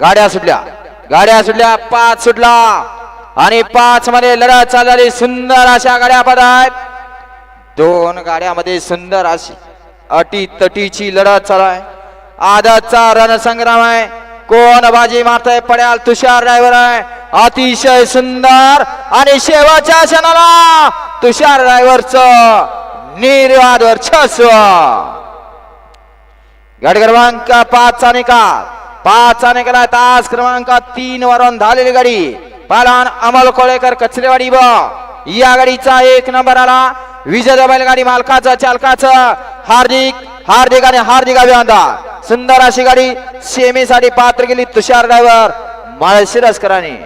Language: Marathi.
गाड्या सुटल्या. गाड्या सुटल्या पाच सुटला. आणि पाच मध्ये लढत चालली सुंदर अशा गाड्या पद आहेत. दोन गाड्यामध्ये सुंदर अशी अटी तटीची लढत चालू आहे. आदतचा रणसंग्राम आहे. कोण बाजी मारताय? पड्याल तुषार ड्रायव्हर आहे. अतिशय सुंदर. आणि शेवटच्या क्षणाला तुषार ड्रायव्हरच निर्वाद वर्चस्व. गट क्रमांक पाच चा निकाल. पाच चा निकाल तास क्रमांक तीन वरून झालेली गाडी. पालान अमल कोळेकर कचरेवाडी ब. या गाडीचा एक नंबर आला. विजय बैलगाडी मालकाचं चालकाचं. हार्दिक हार्दिक आणि हार्दिक अभिनंदन. सुंदर अशी गाडी. सेमीसाठी पात्र गेली तुषार ड्रायव्हर माळशिरसकरांनी.